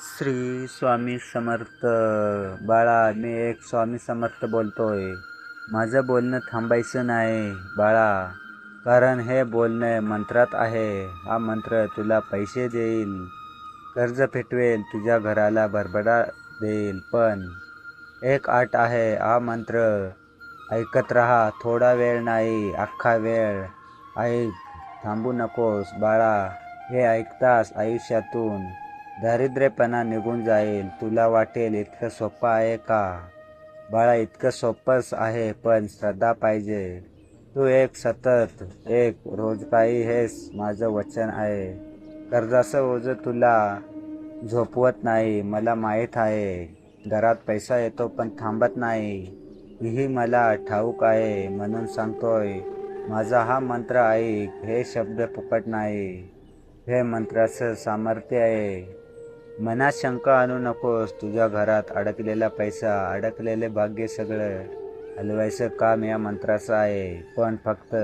श्री स्वामी समर्थ. बाळा मी एक स्वामी समर्थ बोलतोय. माझं बोलणं थांबायचं नाही बाळा. कारण हे बोलणं मंत्रात आहे. हा मंत्र तुला पैसे देईल कर्ज फेटवेल तुझ्या घराला भरभरा देईल. पण एक आट आहे हा मंत्र ऐकत राहा. थोडा वेळ नाही अख्खा वेळ ऐक. थांबू नकोस बाळा. हे ऐकतास आयुष्यातून दारिद्र्यपणा निघून जाईल. तुला वाटेल इतकं सोपं आहे का? बाळा इतकं सोपंच आहे पण श्रद्धा पाहिजे. तू एक सतत एक रोज काही हेच माझं वचन आहे. कर्जाचं ओझं तुला झोपवत नाही मला माहीत आहे. घरात पैसा येतो पण थांबत नाही. ही मला ठाऊक आहे म्हणून सांगतोय माझा हा मंत्र ऐक. हे शब्द फुकट नाही. हे मंत्राचं सामर्थ्य आहे. मनात शंका आणू नकोस. तुझ्या घरात अडकलेला पैसा अडकलेले भाग्य सगळं हलवायचं काम या मंत्राचं आहे. पण फक्त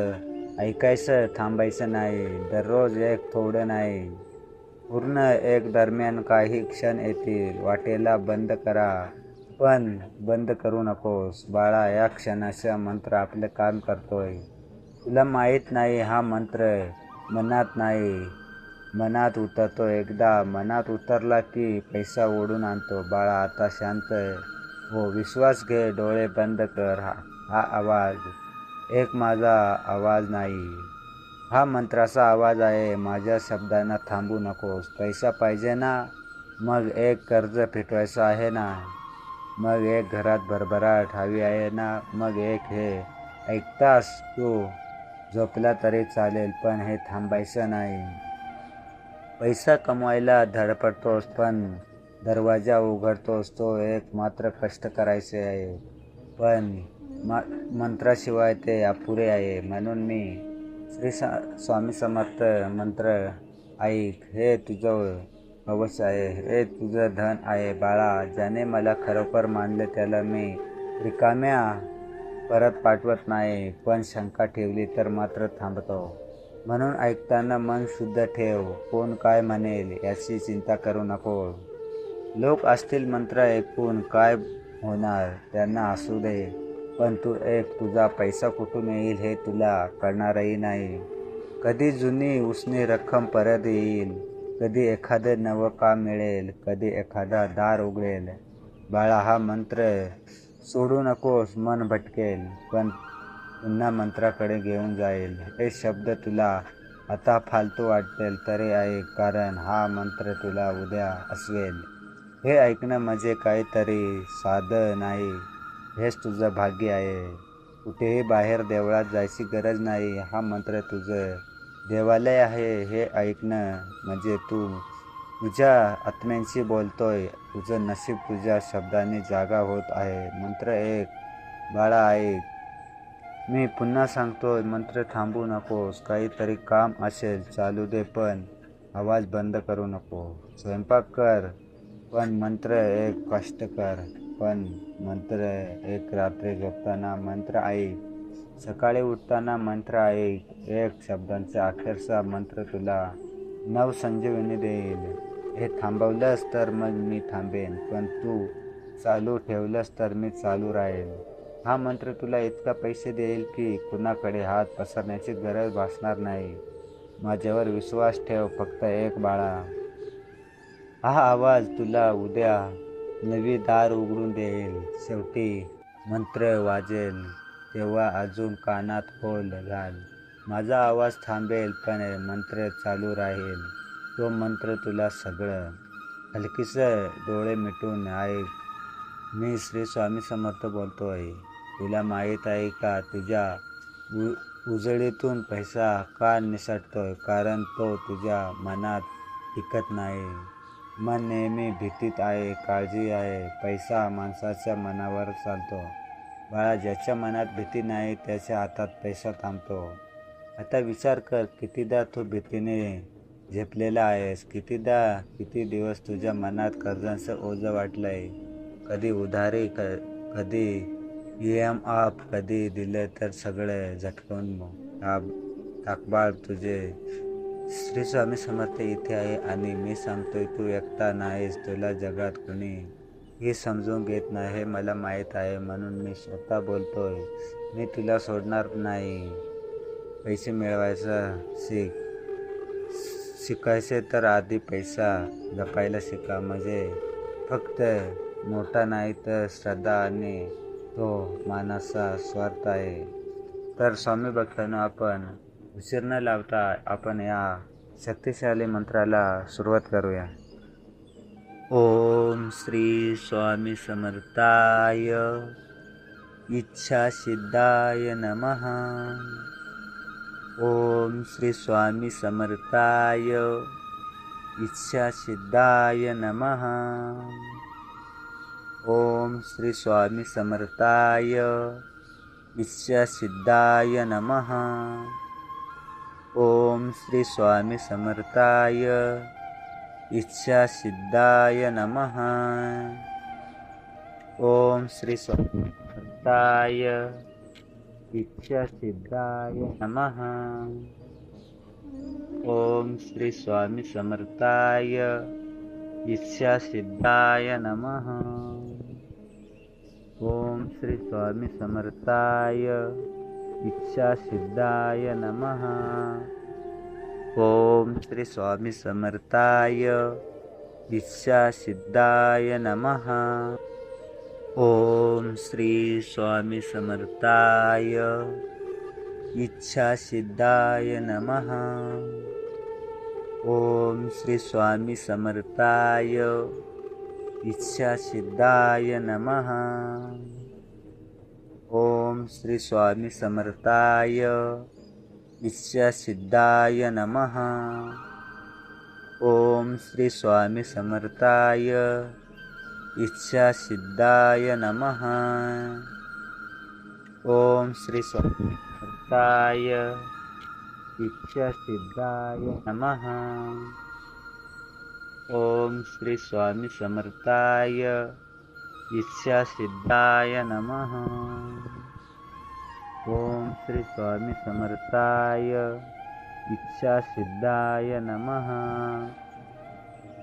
ऐकायचं थांबायचं नाही. दररोज एक थोडं नाही. पूर्ण एक दरम्यान काही क्षण येतील. वाटेला बंद करा. पण बंद करू नकोस. बाळा या क्षणाचा मंत्र आपलं काम करतोय. तुला माहीत नाही हा मंत्र मनात नाही. मनात उतरतो एकदा. मनात उतरला की पैसा ओढून आणतो. बाळा आता शांत हो विश्वास घे. डोळे बंद कर. हा हा आवाज. एक माझा आवाज नाही. हा मंत्राचा आवाज आहे. माझ्या शब्दांना थांबू नकोस. पैसा पाहिजे ना? मग एक कर्ज फिटवायचं आहे ना? मग एक घरात भरभराट हवी आहे ना? मग एक हे. ऐकतास तू? झोपला तरी चालेल पण हे थांबायचं नाही. पैसा कमवायला धडपडतोस पण दरवाजा उघडतोस तो एक मात्र कष्ट करायचे आहे. पण मा मंत्राशिवाय ते अपुरे आहे. म्हणून मी श्री सा स्वामी समर्थ मंत्र ऐक. हे तुझं भविष्य आहे. हे तुझं धन आहे. बाळा ज्याने मला खरोखर मानले त्याला मी रिकाम्या परत पाठवत नाही. पण शंका ठेवली तर मात्र थांबतो. म्हणून ऐकताना मन शुद्ध ठेव. कोण काय म्हणेल याची चिंता करू नको. लोक असतील मंत्र ऐकून काय होणार त्यांना असू दे. पण तू एक तुझा पैसा कुठून येईल हे तुला कळणारही नाही. कधी जुनी उसनी रक्कम परत येईल. कधी एखादं नवं काम मिळेल. कधी एखादा दार उघडेल. बाळा हा मंत्र सोडू नकोस मन भटकेल. पण पुन्हा मंत्राकडे घेऊन जाईल. हे शब्द तुला आता फालतू वाटेल तरी ऐक कारण हा मंत्र तुला उद्या असवेल. हे ऐकणं म्हणजे काहीतरी साधं नाही. हेच तुझं भाग्य आहे. कुठेही बाहेर देवळात जायची गरज नाही. हा मंत्र तुझं देवालय आहे. हे ऐकणं म्हणजे तू तुझ्या आत्म्यांशी बोलतोय. तुझं नशीब तुझ्या शब्दाने जागा होत आहे. मंत्र एक बाळा ऐक. मी पुन्हा सांगतो मंत्र थांबू नकोस काहीतरी काम असेल चालू दे पण. आवाज बंद करू नको. स्वयंपाक कर पण मंत्र एक कष्ट कर. पण मंत्र एक रात्री झोपताना मंत्र ऐक. सकाळी उठताना मंत्र ऐक. एक शब्दांचा अखेरचा मंत्र तुला नवसंजीवनी देईल. हे थांबवलंस तर मग मी थांबेन पण तू चालू ठेवलंस तर मी चालू राहील. हा मंत्र तुला इतका पैसे देईल की कुणाकडे हात पसरण्याची गरज भासणार नाही. माझ्यावर विश्वास ठेव फक्त एक बाळा. हा आवाज तुला उद्या नवी दार उघडून देईल. शेवटी मंत्र वाजेल. तेव्हा अजून कानात खोल घाल. माझा आवाज थांबेल पण मंत्र चालू राहील. तो मंत्र तुला सगळं. हलकीसं डोळे मिटून ऐक. मी श्री स्वामी समर्थ बोलतो आहे तुला माहीत आहे का? तुझ्या उ उजळीतून पैसा का निसटतोय? कारण तो तुझ्या मनात टिकत नाही. मन नेहमी भीतीत आहे काळजी आहे. पैसा माणसाच्या मनावर चालतो. बाळा ज्याच्या मनात भीती नाही त्याच्या हातात पैसा थांबतो. आता विचार कर कितीदा तू भीतीने झेपलेला आहेस? कितीदा किती दिवस तुझ्या मनात कर्जांचं ओझं वाटलं आहे कधी उधारी क कधी एम आप कधी दिले तर सगळे झटकून टाकबाळ तुझे. श्री स्वामी समर्थ इथे आहे आणि मी सांगतोय तू एकटा नाहीस तुला जगात कुणी हे समजून घेत नाही हे मला माहीत आहे म्हणून मी स्वतः बोलतोय. मी तुला सोडणार नाही. पैसे मिळवायचा शिक शिकायचे तर आधी पैसा जपायला शिका. म्हणजे फक्त मोठा नाही तर श्रद्धा आणि तो मानाचा स्वार्थ आहे. तर स्वामी भक्तांना आपण उशीर न लावता आपण या शक्तिशाली मंत्राला सुरुवात करूया. ओम श्री स्वामी समर्थाय. इच्छा सिद्धाय नमः. ओम श्री स्वामी समर्थाय. इच्छा सिद्धाय नमः. ओम श्री स्वामी समर्थाय इच्छा नमः। ओम श्री स्वामी समर्थाय इच्छासिद्धाय नमः। ओम श्री स्वामी समर्थाय इच्छा नमः। ओम श्री स्वामी समर्थाय इच्छासिद्धाय नमः। ओम श्री स्वामी समर्थाय इच्छा सिद्धाय नमः। ओम श्री स्वामी समर्थाय इच्छा सिद्धाय नमः। ओम श्री स्वामी समर्थाय इच्छा सिद्धाय नमः। ओम श्री स्वामी समर्थाय इच्छासिद्धाय नमः। ओम श्री स्वामी समर्थाय। इच्छासिद्धाय नमः। ओम श्री स्वामी समर्थाय। इच्छासिद्धाय नमः। ओम श्री स्वामी समर्थाय। इच्छासिद्धाय नमः। ओम श्री स्वामी समर्थाय इच्छा सिद्धाय नमः। ओम श्री स्वामी समर्थाय इच्छा सिद्धाय नमः।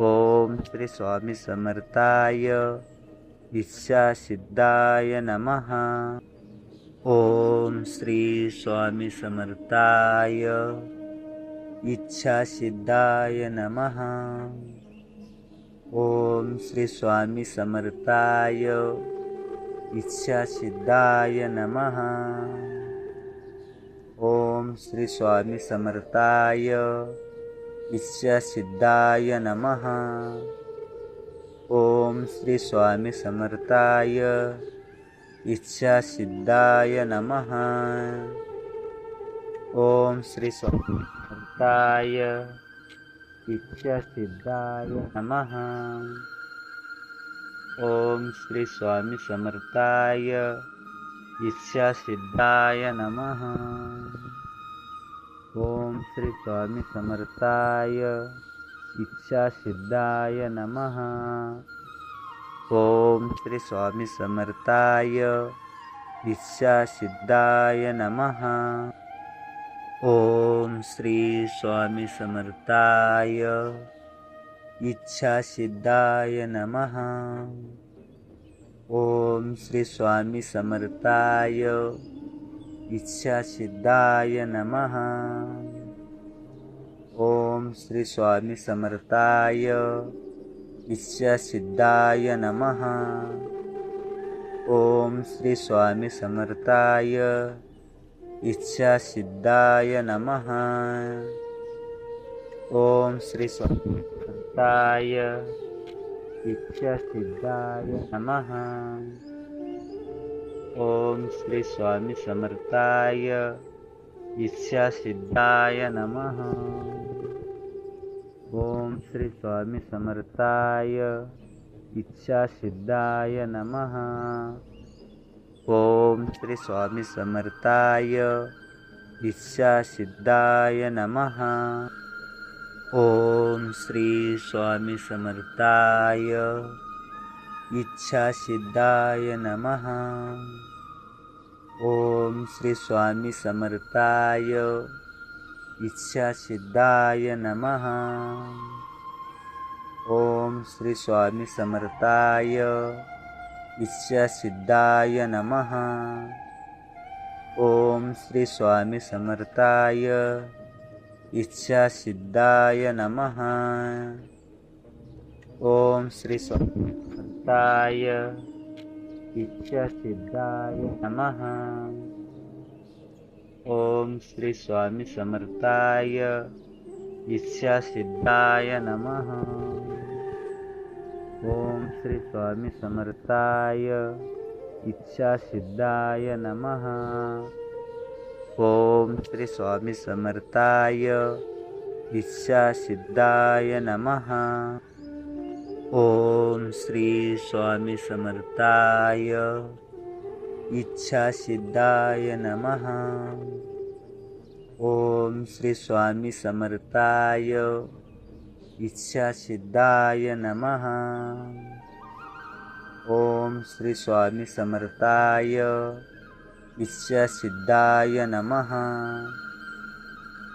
ओम श्री स्वामी समर्थाय इच्छा सिद्धाय नमः। ओम श्री स्वामी समर्थाय इच्छा सिद्धाय नमः। ओम श्री स्वामी समर्थाय इच्छा सिद्धाय नमः। ओम श्री स्वामी समर्थाय इच्छा सिद्धाय नमः। ओम श्री स्वामी समर्थाय इच्छा सिद्धाय नमः। ओम श्री स्वामी समर्थाय सिद्धाय नमः। ॐ श्री स्वामी समर्थाय नमः। ॐ श्री स्वामी समर्थाय नमः। ॐ श्री स्वामी समर्थाय नमः। ओम श्री स्वामी समर्थाय इच्छा सिद्धाय नमः। ओम श्री स्वामी समर्थाय इच्छा सिद्धाय नमः। ओम श्री स्वामी समर्थाय इच्छा सिद्धाय नमः। ओम श्री स्वामी समर्थाय इच्छा सिद्धाय नमः। ओम श्री स्वताय इच्छासिद्धाय इच्छा सिद्धाय नमः। ओम श्री स्वामी समर्थाय इच्छा सिद्धाय नमः। ओम श्री स्वामी समर्थाय इच्छा सिद्धाय नमः। ॐ श्रीस्वामिसमर्थाय इच्छासिद्धाय नमः। ॐ श्रीस्वामिसमर्थाय इच्छासिद्धाय नमः। ॐ श्रीस्वामिसमर्थाय इच्छासिद्धाय नमः। ॐ श्रीस्वामिसमर्थाय विश्वसिद्धाय नमः। ॐ श्री स्वामी समर्थाय। इच्छासिद्धाय नमः। ॐ श्री स्वामी इच्छासिद्धाय नमः। ॐ श्री स्वामी समर्थाय। इच्छासिद्धाय नमः। ओम श्री स्वामी समर्थाय इच्छासिद्धाय नमः। ओम श्री स्वामी समर्थाय इच्छासिद्धाय नमः। ओम श्री स्वामी समर्थाय इच्छासिद्धाय नमः। ओम श्री स्वामी समर्थाय इच्छासिद्धाय नमः। ओम श्री स्वामी समर्थाय। इच्छासिद्धाय नमः।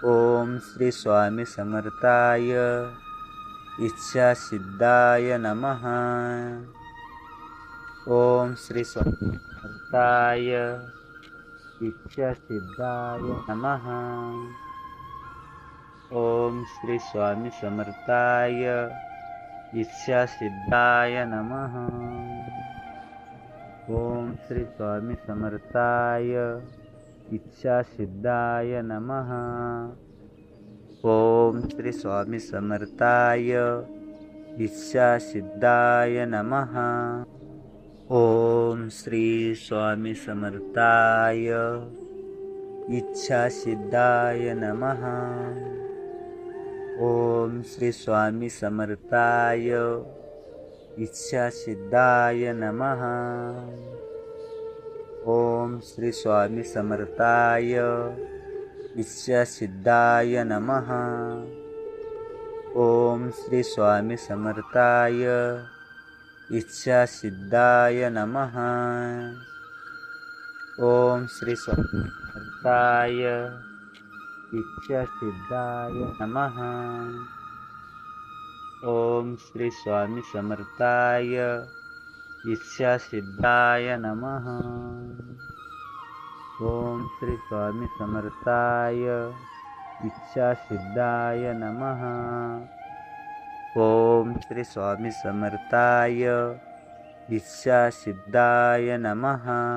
ओम श्री स्वामी समर्थाय। इच्छासिद्धाय नमः। ओम श्री स्वामी समर्थाय। इच्छासिद्धाय नमः। ॐ श्रीस्वामिसमर्थाय इच्छासिद्धाय नमः। ॐ श्रीस्वामिसमर्थाय इच्छासिद्धाय नमः। ॐ श्रीस्वामिसमर्थाय इच्छासिद्धाय नमः। ॐ श्रीस्वामिसमर्थाय इच्छासिद्धाय नमः। ओम श्री स्वामी समर्थाय इच्छासिद्धाय नमः। ओम श्री स्वामी समर्थाय इच्छासिद्धाय नमः। ओम श्री स्वामी समर्थाय इच्छासिद्धाय नमः। ओम श्री स्वामी समर्थाय इच्छासिद्धाय नमः। ओम श्री स्वामी समर्थाय इच्छासिद्धाय नमः। ओम श्री स्वामी समर्थाय इच्छासिद्धाय नमः। ओम श्री स्वामी समर्थाय इच्छासिद्धाय नमः।